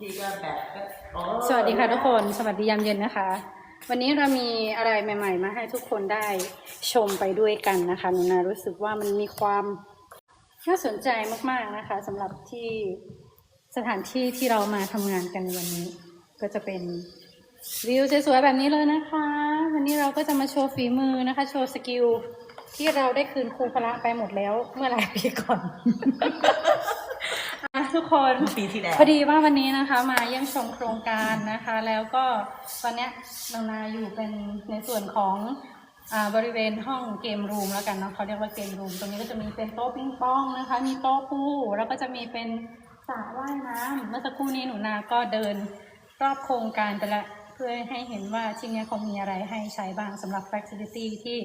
ทีก็แบบอ๋อสวัสดีค่ะทุกคน สวัสดียามเย็นนะคะ วันนี้เรามีอะไรใหม่ ๆ มาให้ทุกคนได้ชมไปด้วยกันนะคะหนูนารู้สึกว่ามันมีความน่าสนใจมากๆนะคะสำหรับที่สถานที่ที่เรามาทำงานกันวันนี้ ก็จะเป็นวิวสวยๆแบบนี้เลยนะคะ วันนี้เราก็จะมาโชว์ฝีมือนะคะ โชว์สกิลที่เราได้คืนครูพละไปหมดแล้วเมื่อหลายปีก่อน ทุกคนปีที่แล้วพอดีว่าวันนี้นะคะ มาเยี่ยมชมโครงการนะคะ แล้วก็ตอนเนี้ยเรานาอยู่เป็นในส่วนของอาบริเวณห้องเกมรูมแล้วกันเนาะเขาเรียกว่าเกมรูมตรงนี้ก็จะมีเป็นโต๊ะปิ้งปองนะคะ มีโต๊ะปูแล้วก็จะมีเป็นสระว่ายน้ำเมื่อสักครู่นี้หนูนาก็เดินรอบโครงการไปละเพื่อให้เห็นว่าที่นี้เขามีอะไรให้ใช้บ้างสำหรับ Facility ที่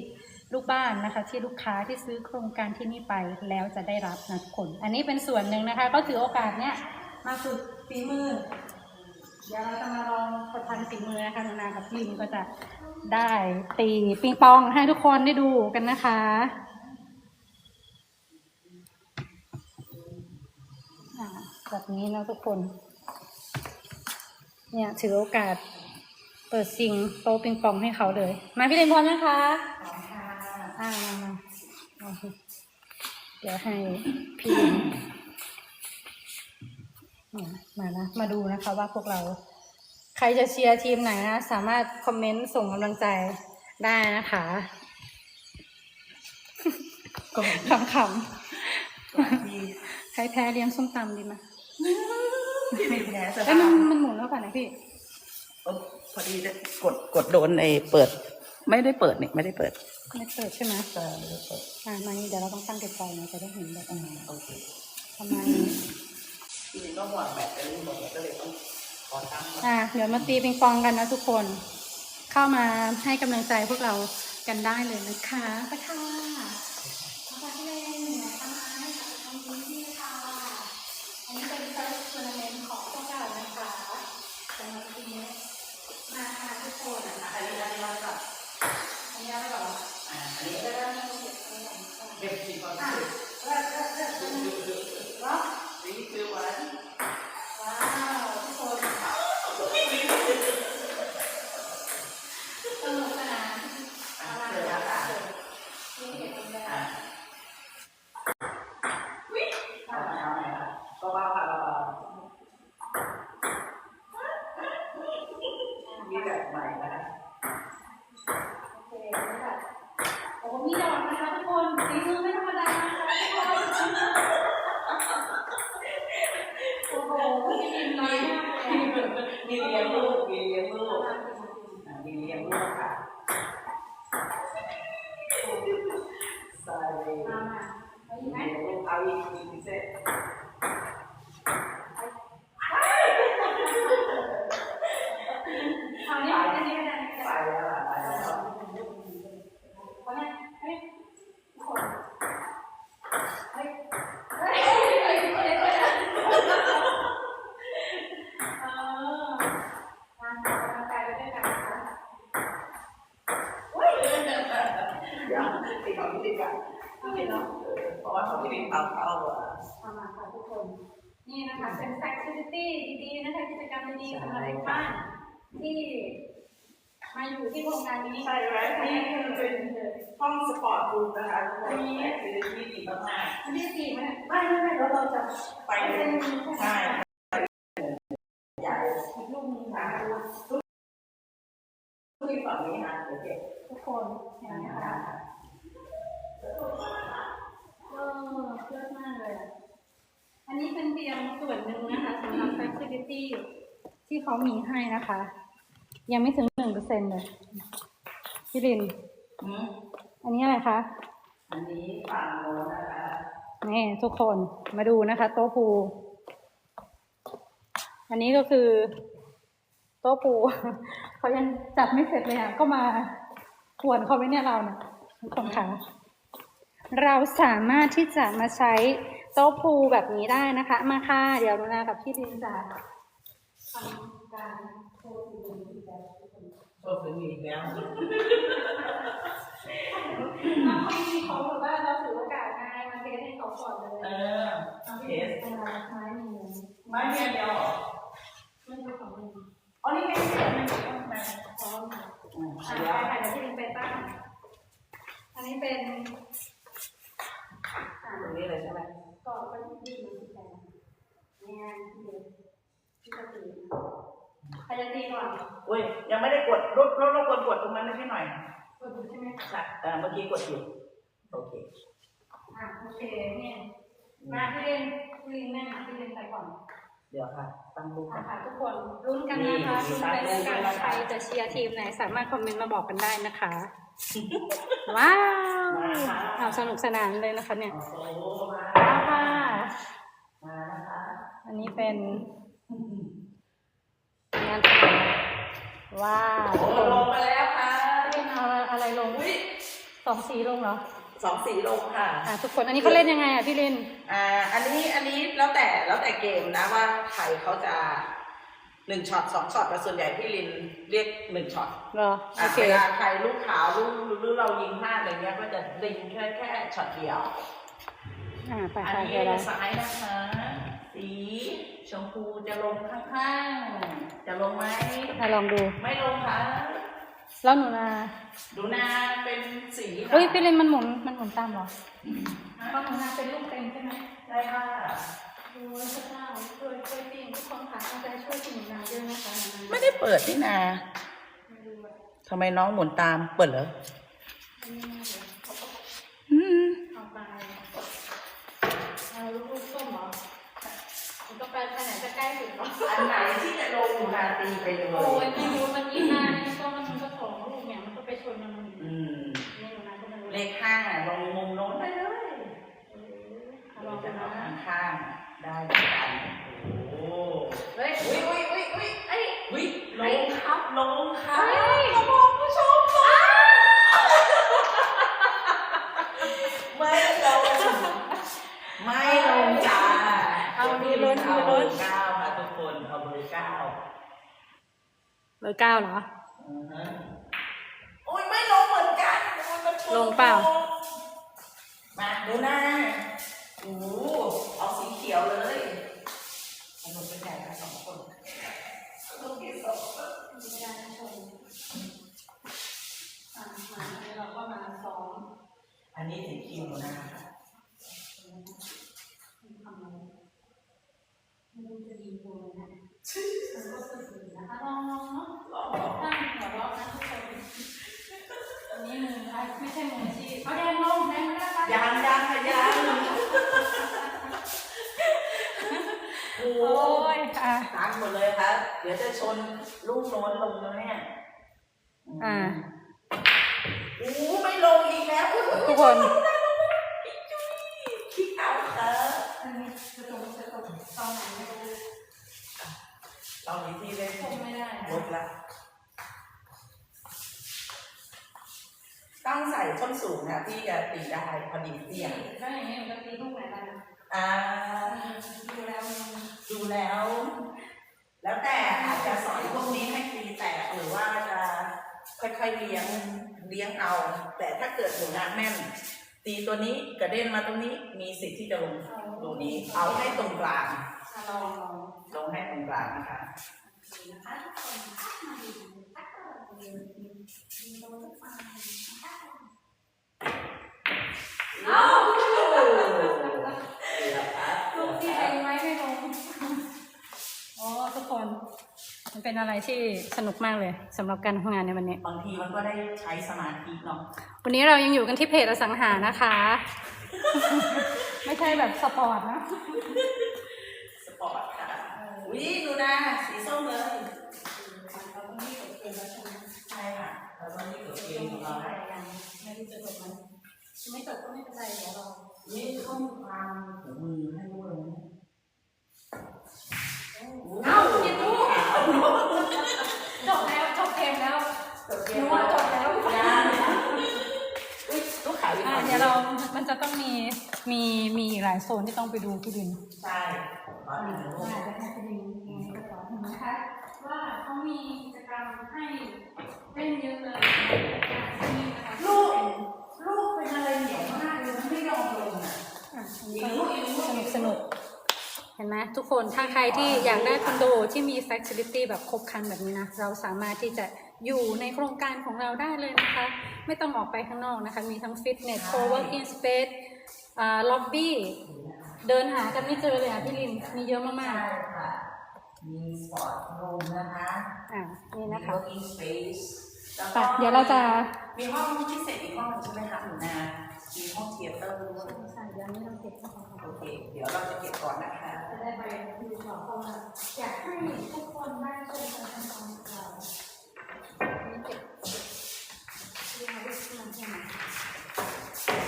ลูกบ้านนะคะที่ลูกค้าที่ซื้อโครงการที่นี่ไปแล้วจะได้รับนะทุกคน อันนี้เป็นส่วนหนึ่งนะคะ ก็ถือโอกาสเนี้ยมาฝึกฝีมือ เดี๋ยวเราจะมาลองประทันฝีมือนะคะนานากับพี่ลินก็จะได้ตีปิงปองให้ทุกคนได้ดูกันนะคะแบบนี้นะทุกคน เนี่ยถือโอกาสเปิดซิงโตปิงปองให้เขาเลย มาพี่ลินพร้อมนะคะ อ่ามามาเดี๋ยวให้พี่มานะ มาดูนะคะว่าพวกเรา ใครจะเชียร์ทีมไหนนะ สามารถคอมเมนต์ส่งกำลังใจได้นะคะก็ขำๆใครแพ้เลี้ยงส้มตำดีไหมไม่แพ้สเอ้มันมันหมุนแล้วป่ะนะพี่พอดีได้กดกดโดนในเปิด ไม่ได้เปิดนี่ไม่ได้เปิด ไม่เปิดใช่ไหมเออไม่ได้เปิดอ่ามานี่เดี๋ยวเราต้องตั้งไกลๆนะจะได้เห็นแบบอืมโอเคประมาณนี้ทีนี้ก็หมดแบตเตอรี่หมดแล้วก็เลยต้องขอตั้งก่อนอ่าเดี๋ยวมาตีปิงปองกันนะทุกคน เข้ามาให้กำลังใจพวกเรากันได้เลยนะคะไปค่ะ ไม่เราเราจะๆไปไปเลเป็ยนใช่ใหญ่อีกลูกหนึงค่ะทุกฝั่งนี้นะโอเคทุกคนเห็นไหมคะเออเยอะมากเลยอะอันนี้เป็นเพียงส่วนหนึ่งนะคะสำหรับ facility ที่เขามีให้นะคะ ยังไม่ถึงหนึ่งเปอร์เซ็นต์เลยพี่ลินอืมอันนี้อะไรคะ อันนี้ฝั่งโน้นนะคะ นี่ทุกคนมาดูนะคะ โต๊ะปูอันนี้ก็คือ โต๊ะปูเขายังจัดไม่เสร็จเลยอะก็มาขวนเขาไว้เนี่ยเราเนี่ยทุกคนค่ะเราสามารถที่จะมาใช้โต๊ะปูแบบนี้ได้นะคะ มาค่ะ เดี๋ยวรุนากับพี่ดินจะทำการโชว์ปูอีกแบบทุกคนโชว์พื้นอีกแล้วเอาที่เขาแบบว่าเราถือโอกาสไงมาเท สให้ม่นเลยเออเทสไม้เมียไม้เมียเดียวไม่ใช่ของมึงอ๋อนี่เป็นเสียงมันต้องมาขออ่ไปค่ะเดี๋ที่หนึ่งเป็นต้งอันนี้เป็นตรงนี้เลยใช่ไหมก่อนก็ยื่นมาที่แปดงานที่เด็กที่จะตีใครจะตีก่อนอุ้ยยังไม่ได้กดรบรบรบกวนกดตรงนั้นให้หน่อยกดอยู่ใช่ไหมค่ะเมื่อกี้กดอยู่โอเค อะโอเคเนี่ยมาพี่เล่นพี่เล่นแม่พี่เล่นไปก่อนเดี๋ยวค่ะ ตั้งรูปก่อะอนค่ะทุกคนลุ้นกันนะคะลุ้นไปด้วยกันใครจะเชียร์ทีมไหนสามารถคอมเมนต์มาบอกกันได้นะคะ ว้าวเอาสนุกสนานเลยนะคะเนี่ยโอ้โหมาเอาค่ะมานะคะอันนี้เป็นงานแถลงว้าวโอ้ลงมาแล้วค่ะเล่นเอาอะไรลงสองสีลงเหรอ สองสีลงค่ะ อะทุกคน อันนี้เขาเล่นยังไงอะพี่ลิน อ่า อันนี้อันนี้แล้วแต่แล้วแต่เกมนะว่าใครเขาจะหนึ่งช็อตสองช็อตแต่ส่วนใหญ่พี่ลินเรียกหนึ่งช็อตเหรอ โออะเค เวลาใครลูกขาวลูกหรือเรายิงพลาดอะไรเงี้ยก็จะยิงแค่แค่ช็อตเดียว อ่าไปอันค่ะนี้เดี๋ยวเราซ้ายนะคะ สีชมพูจะลงข้างๆ จะลงไหม อะลองดู ไม่ลงค่ะ แล้วหนูนาดูนาเป็นสีค่ะเฮ้ยพี่ลินมันหมุนมันหมุนตามเหรอเพราะหนูนาเป็นลูกเต็มใช่ไหมใช่ค่ะดูพระเจ้าช่วยช่วยพี่ทุกคนค่ะเอาใจช่วยพี่หนูนาด้วยนะคะหนูนาไม่ได้เปิดนี่นาไม่รู้ว่าทำไมน้องหมุนตามเปิดเหรอ อันนี้น่าจะเขาก็ อืม เอาไปเอาลูกๆส้มเหรอ มันก็ไปไปไหนจะใกล้สุดเหรออันไหนที่จะลงหนูนาตีไปเลยโอ้ยไม่รู้มันยี่ห้านี่ก็มันก็สองลูกเนี่ยมันก็ไปชนมันมันอืมนี่หนูนาก็ไม่รู้เลขห้าลงมุมโน้นไปเลยเออเอาลเราองจะดูเอานะข้างๆได้เหมือนกันโอ้เฮ้ยอุ้ยอุ้ยอุ้ยอุ้ยเอ้ยอุ้ยลงครับลงครับ เฮ้ย ขอบคุณผู้ชมค่ะไม่ลงไม่ลงจ้า เอามีลุ้น เอา มี เบอ ลุ้น ร์เก้าค่ะทุกคนเอาเบอร์เก้า เบอร์เก้าเหรออือฮะโอ้ยไม่ลงเหมือนกันมันมาชนลงเปล่า มาดูหน้าโอ้โหเอาสีเขียวเลยเอาลงไปแข่งกันสองคนลงที่สองไม่ได้นะชนอะมาอันนี้เราก็มาซ้อมอันนี้สีคิวหน้าค่ะทำอะไรไม่รู้จะดีกว่าไหมนะมั นะคะลองลองเนาะลองตั้งหัวเราะนะทุกคนอันนี้มือไอ้ไม่ใช่มืออาชีพเอาแดงลงแดงไม่ได้ปะยางยางค่ะยางโอ้ยอะตามหมดเลยครับ เดี๋ยวจะชนลูกโน้นลงแล้วเนี่ยอ่าโอ้ไม่ลงอีกแล้วทุกคนคิดเอาค่ะอันนี้จะตรงตรงตอนไหนไม่รู้ ตอนนี้ที่เล่นคงไม่ได้ลดละต้องใส่ส้นสูงนะที่จะตีได้พอดีเตี้ยแล้วอย่างนี้มันจะตีลูกไหนบ้างอ่าดูแล้วมันดูแล้ว แล้วแต่อาจจะสอนพวกนี้ให้ตีแตกหรือว่าจะค่อยๆเลี้ยงเลี้ยงเอา แต่ถ้าเกิดหนูนาแม่นตีตัวนี้กระเด็นมาตรงนี้มีสิทธิ์ที่จะลงตรงนี้ เอาให้ตรงกลางอะลอง ลองลงให้ตรงกลางนะคะดูนะคะทุกคนนะคะมาดูนะคะดูดูดูมาเอ้าเดี๋ยวครับลูกที่เองไว้ไม่ลงโอ้ทุกคน มันเป็นอะไรที่สนุกมากเลยสำหรับการทำงานในวันนี้ บางทีมันก็ได้ใช้สมาธิเนาะวันนี้เรายังอยู่กันที่เพจอสังหานะคะ ไม่ใช่แบบสปอร์ตนะสปอร์ตค่ะ วิหนูนาสีส้มเลยเราต้องรีบกดเกมแล้วใช่ไหมใช่ค่ะเราต้องรีบกดเกมของเราไม่ได้รู้จะจบไหมไม่จบก็ไม่เป็นไรเดี๋ยวเรานี่เข้าความหูมือให้รู้เลยนะเอ้าเดี๋ยวดูจบแล้วจบเกมแล้วจบเกรู้มว่าจบแล้วยังอุ้ยลูกขาวอีกอ่าคนเดี๋ยวเรามันจะต้องมีมีมีหลายโซนที่ต้องไปดูพี่ดินใช่ขอหนึ่งลูก ว่าจะให้พี่ดินยังไงก็ขอถึงนะคะว่าเขามีกิจกรรมให้เล่นเยอะเลยนี่นะคะลูกลูกเป็นอะไรเหนียวมากเลยมันไม่ยอมลงอะอะสนุกสนุกเห็นไหมทุกคนถ้าใครที่อยากได้คอนโดที่มี facility แบบครบครันแบบนี้นะ เราสามารถที่จะอยู่ในโครงการของเราได้เลยนะคะ ไม่ต้องออกไปข้างนอกนะคะ มีทั้งฟิตเนสใช่โคเวิร์กิ้งสเปซอ่าล็อบบี้ เดินหากันไม่เจอเลยอะพี่ลิน มีเยอะมากใช่ค่ะ มีสปอร์ตรูมนะคะๆอะนี่มีนะคะ working space แล้วไปก็เดี๋ยวเราจะ มีห้องพิเศษอีกห้องหนึ่งใช่ไหมคะหนูนา มีห้องเทเตอร์ด้วยใช่เดี๋ยวนี้เราเก็บของโอเค เดี๋ยวเราจะเก็บก่อนนะคะ จะได้ไปดูต่อเพราะว่าอยากให้ทุกคนได้ชมกันตอนเรานี่เก็บดูมาดูที่มันใช่ไหม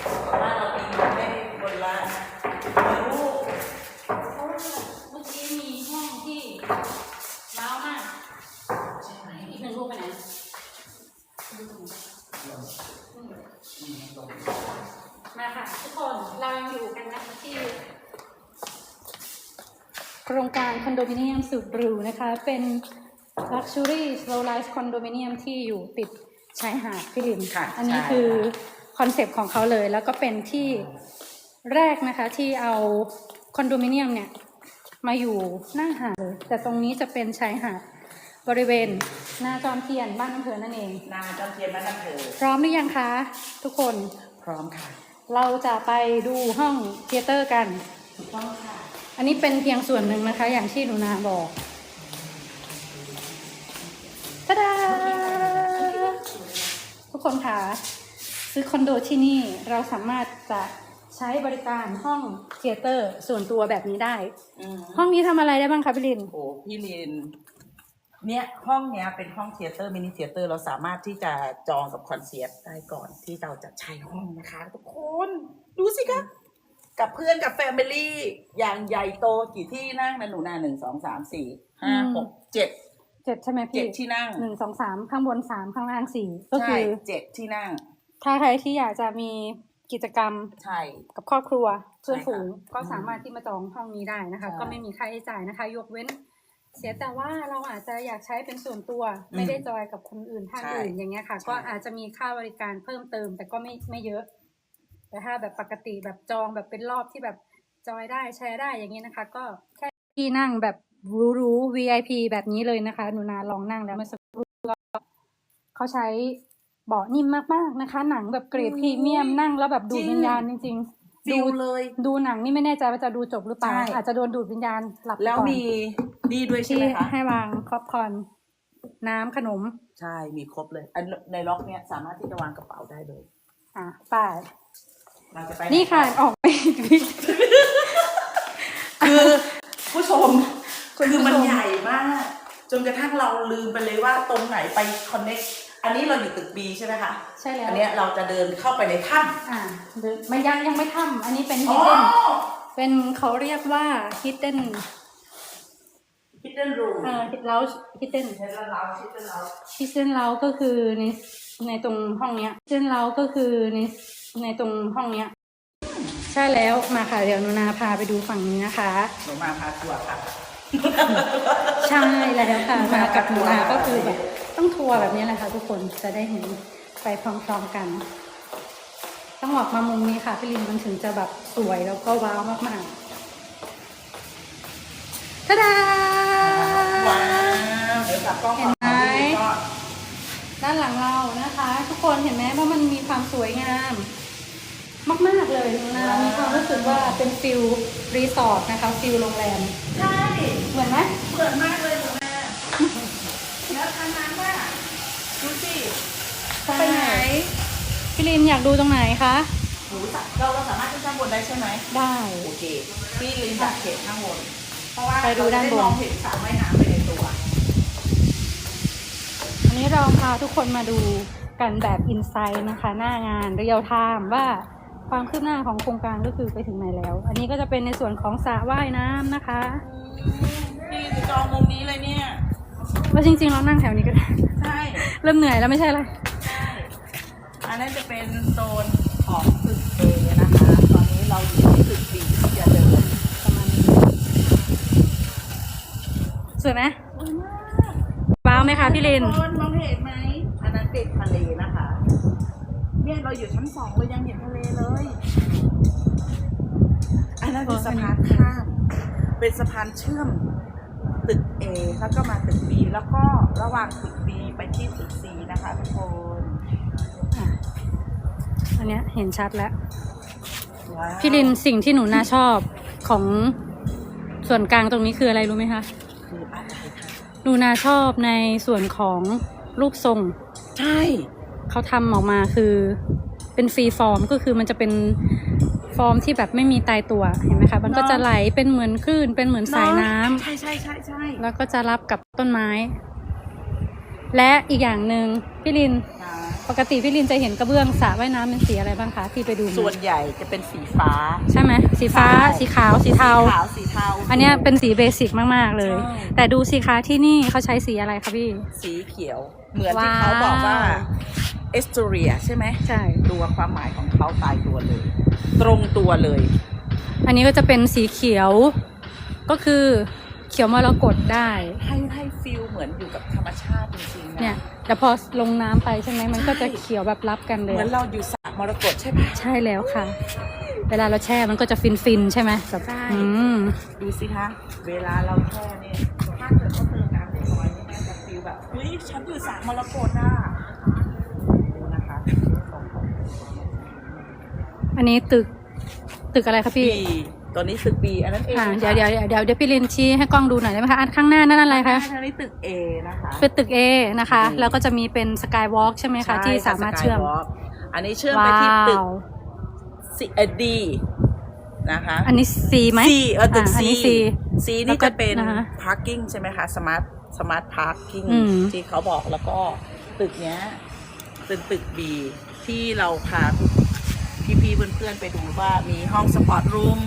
เพราะว่าเรามีอยู่ได้คนละลูก เพราะว่าเมื่อกี้มีห้องที่ว้าวมาก ใช่ไหม อีกหนึ่งรูปไปไหนดูตรงนี้ ลง อื มอืมลงมาค่ะทุกคนเรายังอยู่กันนะคะที่ โครงการคอนโดมิเนียมสุดหรูนะคะ เป็น Luxury Slow Life Condominium ที่อยู่ติดชายหาดพี่ลินค่ะอันนี้ใช่คือคอนเซปต์ของเขาเลย แล้วก็เป็นที่แรกนะคะที่เอาคอนโดมิเนียมเนี่ย มาอยู่หน้าหาดเลยแต่ตรงนี้จะเป็นชายหาด บริเวณหน้าจอมเทียนบ้านน้ำเพลินนั่นเอง นาจำเทียนบ้านน้ำเพอพร้อมหรือยังคะ ทุกคนพร้อมค่ะเราจะไปดูห้องเทยเตอร์กัน ถูกต้องค่ะ อันนี้เป็นเพียงส่วนหนึ่งนะคะ อย่างที่หนูนาบอกตาดาทุกคนคะซื้อคอนโดที่นี่เราสามารถจะใช้บริการห้องเทยเตอร์ส่วนตัวแบบนี้ได้ อืมห้องนี้ทำอะไรได้บ้างคะพี่ลิน โอ้พี่ลิน เนี่ยห้องเนี้ยเป็นห้องเทเตอร์มินิเทเตอร์เราสามารถที่จะจองกับคอนเสิร์ตได้ก่อนที่เราจะใช้ห้องนะคะ ทุกคนดูสิคะกับเพื่อนกับแฟมิลี่อย่างใหญ่โตกี่ที่นั่งนะหนูนาหนึ่งสองสามสี่ห้าอืมหกเจ็ดเจ็ดใช่ไหมเจ็พี่ดที่นั่งหนึ่งสองสามข้างบนสามข้างล่างสี่ก็ใช่คือเจ็ดที่นั่ง ถ้าใครที่อยากจะมีกิจกรรมใช่กับครอบครัวเพื่อนใช่ค่ะฝูงก็สามารถที่มาจองห้องนี้ได้นะคะใช่ก็ไม่มีค่าใช้จ่ายนะคะ ยกเว้น เสียแต่ว่าเราอาจจะอยากใช้เป็นส่วนตัวอืมไม่ได้จอยกับคนอื่นท่านใช่อื่นอย่างเงี้ยค่ะใช่ก็อาจจะมีค่าบริการเพิ่มเติม แต่ก็ไม่ไม่เยอะ แต่ถ้าแบบปกติแบบจองแบบเป็นรอบที่แบบจอยได้แชร์ได้อย่างเงี้ยนะคะ ก็แค่ที่นั่งแบบหรู้ๆ VIP แบบนี้เลยนะคะหนูนาลองนั่งแล้วเมื่อสักครู่ก็เขาใช้เบาะนิ่มมากๆนะคะ หนังแบบเกรดพรีเมียมนั่งแล้วแบบดูดวิญญาณจริงๆ ฟิดูลเลย ดูหนังนี่ไม่แน่ใจว่าจะดูจบหรือเปล่า ใช่ อาจจะโดนดูดวิญญาณหลับไปแล้วก่อนมีนี่ด้วยใช่ที่ไหมคะให้วางครอบคอนน้ำขนม ใช่มีครบเลยอันในล็อกเนี้ยสามารถที่จะวางกระเป๋าได้เลยอะไป่าเราจะไปนี่ค่ะไหออกไปอีกนิด คือผู้ชมคุณผู้ชมคือมันใหญ่มาก จนกระทั่งเราลืมไปเลยว่าตรงไหนไปคอนเน็ก อันนี้เราอยู่ตึกบีใช่ไหมคะ ใช่แล้วอันเนี้ยเราจะเดินเข้าไปในถ้อ่าเดี๋ยวมันยังยังไม่ทำอันนี้เป็นำอ๋อ hidden เป็นเขาเรียกว่า hidden คิดเดินรูมเอ่อ lounge hidden เห็นแล้วเราคิดเดินเรา hidden lounge ก็คือในในตรงห้องเนี้ย hidden lounge ก็คือในในตรงห้องเนี้ย ใช่แล้วมาค่ะเดี๋ยวนุนาพาไปดูฝั่งนี้นะคะ หนูมาพาทัวร์ค่ะ ใช่แล้วค่ะมากับหนูนาก็คือแบบต้องทัวร์แบบนี้แหละค่ะ ทุกคนจะได้เห็นไปพร้อมๆกัน ต้องออกมามุมนี้ค่ะพี่ลินมันถึงจะแบบสวยแล้วก็ว้าวมากๆทะดาว้าวเดี๋ยวกลับกล้องเห็นไหมด้านหลังเรานะคะ ทุกคนเห็นไหมว่ามันมีความสวยงามมาก ๆ เลยนูนามีความรู้สึกว่าเป็นฟิลรีสอร์ทนะคะฟิลโรงแรม ใช่เหมือนไหมเปิดมากเลยหนูนาแล้วทางนั้นว่าดูสิไปไหนพี่ลินอยากดูตรงไหนคะหนูสัเราเราสามารถขึ้นข้างบนได้ใช่ไหมได้โอเคพี่ลินจัดเขตข้างบนเพราะว่าไปดูด้านบนเรจะมองเห็นสระว่ายน้ำไปในตัวอันนี้เราพาทุกคนมาดูกันแบบอินไซต์นะคะ หน้างานเรียลไทม์ว่า ความคืบหน้าของโครงการก็คือไปถึงไหนแล้ว อันนี้ก็จะเป็นในส่วนของสระว่ายน้ำนะคะพี่ลินจะจองมุมนี้เลยเนี่ยว่าจริงๆเรานั่งแถวนี้ก็ได้ใช่เริ่มเหนื่อยแล้วไม่ใช่อะไรอันนั้นจะเป็นโซนของตึกเอนะคะ ตอนนี้เราอยู่ที่ตึกบีที่จะเดินประมาณนี้สวยไหมว้าวไหมคะพี่ลินทุกคนมองเห็นไหมอันนั้นติดทะเลนะคะ เนี่ยเราอยู่ชั้นสองเรายังเห็นทะเลเลย อันนั้นคือสะพานข้าม เป็นสะพานเชื่อมตึก A แล้วก็มาตึก B แล้วก็ระหว่างตึก B ไปที่ตึก C นะคะทุกคนอะอันเนี้ยเห็นชัดแล้ว ว้าวพี่ลินสิ่งที่หนูน่าชอบของส่วนกลางตรงนี้คืออะไรรู้ไหมคะ คืออะไรคะหนูนาชอบในส่วนของรูปทรง ใช่ เขาทำออกมาคือเป็นฟรีฟอร์มก็คือมันจะเป็นฟอร์มที่แบบไม่มีตายตัวเห็นไหมคะมันก็จะไหลเป็นเหมือนคลื่นเป็นเหมือนสายน้ำใช่ใช่ใช่ใช่แล้วก็จะรับกับต้นไม้ และอีกอย่างหนึ่งพี่ลินนะปกติพี่ลินจะเห็นกระเบื้องสระว่ายน้ำเป็นสีอะไรบ้างคะที่ไปดูมาส่วนใหญ่จะเป็นสีฟ้า ใช่ไหมสีฟ้า ใช่ สีขาวสีเทา สีขาวสีเทาอันเนี้ยเป็นสีเบสิกมาก ๆ เลยใช่แต่ดูสิคะที่นี่เขาใช้สีอะไรคะพี่ สีเขียว เหมือนที่เขาบอกว่าว้าว เอสโตเรียใช่ไหมใช่ ตัวความหมายของเขาตายตัวเลย ตรงตัวเลย อันนี้ก็จะเป็นสีเขียว ก็คือเขียวมรกตได้ ให้ให้ฟิลเหมือนอยู่กับธรรมชาติจริงๆนะเนี่ยแต่พอลงน้ำไปใช่ไหมมันก็จะเขียวแบบรับกันเลเหยมือนเราอยู่สระมรกตใช่ไหมใช่แล้วค่ะ เวลาเราแช่มันก็จะฟินฟินๆใช่ไหมแบบใช่ อืมดูสิคะ เวลาเราแช่เนี่ยถ้าเกิดเขาเติมน้ำเล็กน้อยเนี่ยมันจะฟิลแบบเฮ้ยฉันอยู่สระมรกตอะดูนะคะ อันนี้ตึกตึกอะไรคะพี่ ปีตัวนี้ตึกปีอันนั้นเองอ่าเดี๋ยวเดี๋ยวเดี๋ยวเดี๋ยวเดี๋ยวพี่ลินชี้ให้กล้องดูหน่อยได้ไหมคะอันข้างหน้านั่นอะไรคะอันนี้ตึกเอนะคะ เป็นตึก A นะคะ อืม แล้วก็จะมีเป็นสกายวอล์กใช่ไหมคะที่สามารถเชื่อม Skywalk อันนี้เชื่อมไปว้าที่ตึกว ซีเอดีนะคะอันนี้ C ไหมซีเออตึกอ่าอันซีนี้ C ซีแล้นี่วก็จะเป็นนะคะ parking ใช่ไหมคะสมาร์ทสมาร์ทพาร์กิ้งอืม ที่เขาบอกแล้วก็ตึกเนี้ยเป็นตึกบีที่เราพา พี่ๆเพื่อนๆไปดูว่ามีห้องสปอร์ตรูม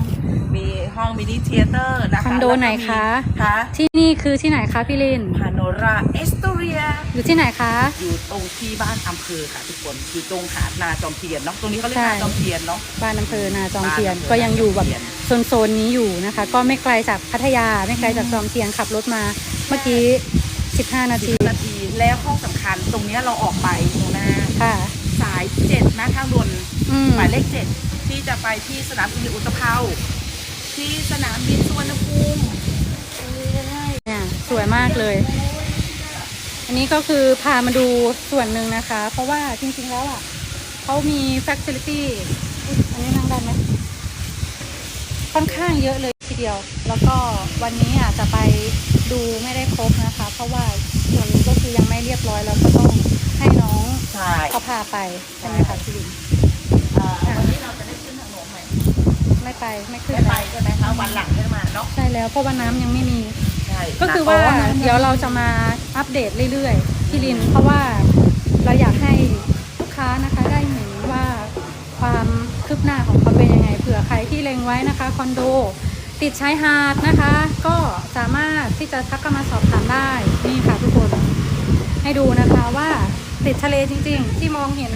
มีห้องมินิเทเตอร์นะคะคอนโดไหนคะคะที่นี่คือที่ไหนคะพี่ลินพาโนราเอสโตเรีย อยู่ที่ไหนคะ อยู่ตรงที่บ้านอำเภอค่ะทุกคนอยู่ตรงหาดนาจอมเทียนเนาะตรงนี้เขาเรียกใช่นาจอมเทียนเนาะบ้านอำเภอนาจอมเทียนบ้านอำเภอก็ยังอยู่แบบนาจอมเทียนโซนโซนๆนี้อยู่นะคะ ก็ไม่ไกลจากพัทยาไม่ไกลจากจอมเทียนขับรถมาเมื่อกี้ 15 นาทีนาทีแล้วห้องสำคัญตรงเนี้ยเราออกไปตรงหน้าค่ะสายเจ็ดนะทางด่วน อืมหมายเลขเจ็ดที่จะไปที่สนามบินอุตภเปาที่สนามบินสุวรรณภูมิเนี่ยสวยมากเลย อันนี้ก็คือพามาดูส่วนหนึ่งนะคะ เพราะว่าจริงๆแล้วอะเขามี facility อุ๊ยอันนี้นั่งได้ไหมค่อนข้างเยอะเลยทีเดียว แล้วก็วันนี้อาจจะไปดูไม่ได้ครบนะคะ เพราะว่าส่วนนี้ก็คือยังไม่เรียบร้อยแล้วก็ต้องให้น้องใช่ เขาพาไปใช่ไหมคะพี่ลินวันนี้เราจะได้ขึ้นทางโน้นไหม ไม่ไปไม่ขึ้นไม่ไปแล้วใช่ไหมคะวันหลังใช่ไหมเนาะใช่แล้วเพราะว่าน้ำยังไม่มี ใช่ก็คือว่านะเดี๋ยวเราจะมาอัปเดตเรื่อยๆพี่ลิน เพราะว่าเราอยากให้ลูกค้านะคะได้เห็นว่าความคืบหน้าของเขาเป็นยังไงเผื่อใครที่เล็งไว้นะคะคอนโดติดชายหาดนะคะ ก็สามารถที่จะทักเข้ามาสอบถามได้นี่ค่ะทุกคนให้ดูนะคะว่าติดทะเลจริง ๆ ที่มองเห็น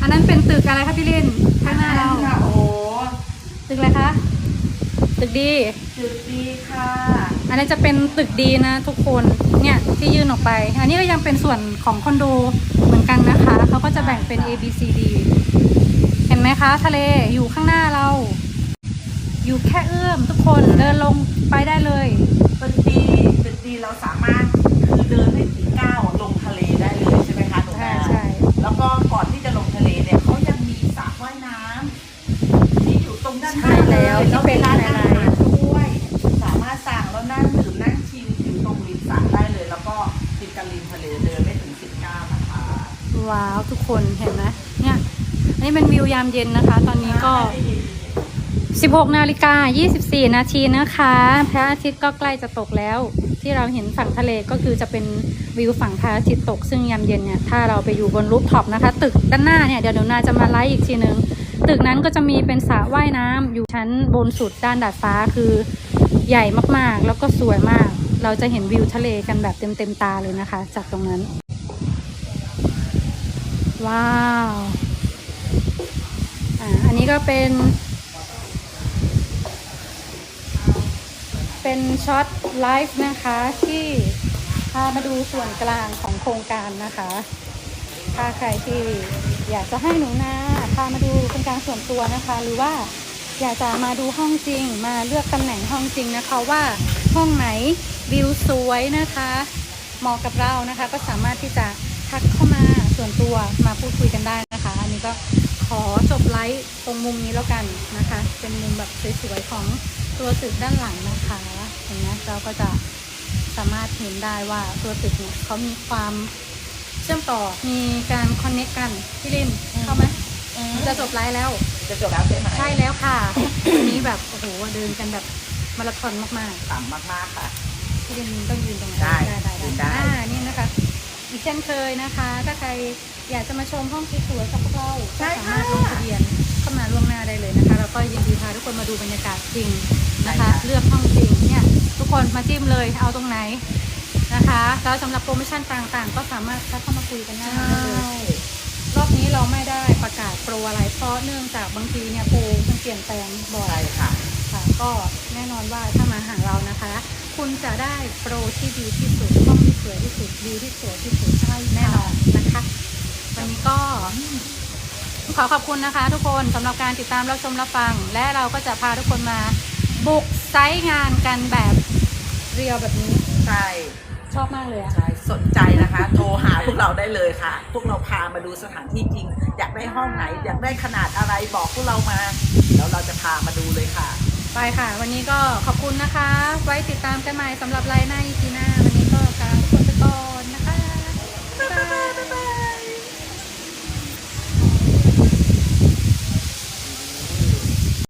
อันนั้นเป็นตึกอะไรคะพี่ลินข้างหน้าเรา โอ้โห ตึกอะไรคะ ตึกดี จุดดีค่ะ อันนี้จะเป็นตึกดีนะทุกคน เนี่ยที่ยื่นออกไป อันนี้ก็ยังเป็นส่วนของคอนโดเหมือนกันนะคะ เขาก็จะแบ่งเป็น A B C D เห็นไหมคะ ทะเลอยู่ข้างหน้าเรา อยู่แค่เอื้อมทุกคนเดินลงไปได้เลย ตึกดีตึกดีเราสามารถ ใช่แล้วที่เป็นร้านอาหารด้วยสามารถสั่งแล้วนั่งดื่มนั่งชิลอยู่ตรงริมสระได้เลย แล้วก็ติดกับริมทะเลเดินไม่ถึงสิบก้าวนะคะว้าวทุกคนเห็นไหมเนี่ยอันนี้เป็นวิวยามเย็นนะคะ ตอนนี้ก็ 16นาฬิกา24 นาทีนะคะ พระอาทิตย์ก็ใกล้จะตกแล้ว ที่เราเห็นฝั่งทะเลก็คือจะเป็นวิวฝั่งพระอาทิตย์ตก ซึ่งยามเย็นเนี่ย ถ้าเราไปอยู่บนรูฟท็อปนะคะ ตึกด้านหน้าเนี่ย เดี๋ยวเดี๋ยวนาจะมาไลฟ์อีกทีนึง ตึกนั้นก็จะมีเป็นสระว่ายน้ำอยู่ชั้นบนสุดด้านดาดฟ้าคือใหญ่มากๆ แล้วก็สวยมาก เราจะเห็นวิวทะเลกันแบบเต็มเต็มๆตาเลยนะคะ จากตรงนั้น ว้าวอ่าอันนี้ก็เป็น เป็นช็อตไลฟ์นะคะที่พามาดูส่วนกลางของโครงการนะคะ ถ้าใครที่อยากจะให้หนูนาามาดูเป็นการส่วนตัวนะคะ หรือว่าอยากจะมาดูห้องจริง มาเลือกตำแหน่งห้องจริงนะคะว่าห้องไหนวิวสวยนะคะเหมาะกับเรานะคะ ก็สามารถที่จะทักเข้ามาส่วนตัวมาพูดคุยกันได้นะคะ อันนี้ก็ขอจบไลฟ์ตรงมุมนี้แล้วกันนะคะ เป็นมุมแบบสวยๆของตัวตึกด้านหลังนะคะเห็นไหมเราก็จะสามารถเห็นได้ว่าตัวตึกเนี่ยเขามีความเชื่อมต่อมีการคอนเน c กกันพี่ลินเข้าไหม จะจบไลฟ์แล้ว จะจบแล้วใช่ไหมใช่แล้วค่ะวันนี้แบบโอ้โหเดินกันแบบมาราธอนมากต่ำมากๆค่ะ ๆที่เดินต้องยืนตรงไหนได้ได้ได้ยืนได้อ่านี่นะคะ อีกเช่นเคยนะคะ ถ้าใครอยากจะมาชมห้องสวยๆกับพวกเราก็สามารถลงทะเบียนเข้ามาล่วงหน้าได้เลยนะคะแล้วก็ยินดีพาทุกคนมาดูบรรยากาศจริงนะคะ เลือกห้องจริงเนี่ยทุกคนมาจิ้มเลยเอาตรงไหนนะคะแล้วสำหรับโปรโมชั่นต่างๆ ก็สามารถทักเข้ามาคุยกันได้เลยร อบนี้เราไม่ได้ประกาศโปรอะไร เพราะเนื่องจากบางทีเนี่ยโปรมันเปลี่ยนแปลงบ่อยใช่ค่ะค่ะ ก็แน่นอนว่าถ้ามาหาเรานะคะ คุณจะได้โปรที่ดีที่สุดห้องที่สวยที่สุดวิวที่สวยที่สุดใช่แน่นอนนะคะ วันนี้ก็ ขอขอบคุณนะคะ ทุกคนสำหรับการติดตามรับชมรับฟัง และเราก็จะพาทุกคนมาบุกไซต์งานกันแบบเรียวแบบนี้ ใช่ ชอบมากเลยอะ ใช่ สนใจนะคะ โทรหาพวกเราได้เลยค่ะ พวกเราพามาดูสถานที่จริง อยากได้ห้องไหน อยากได้ขนาดอะไรบอกพวกเรามาแล้วเราจะพามาดูเลยค่ะ ไปค่ะ วันนี้ก็ขอบคุณนะคะ ไว้ติดตามกันใหม่สำหรับไลน์หน้าอีพีหน้า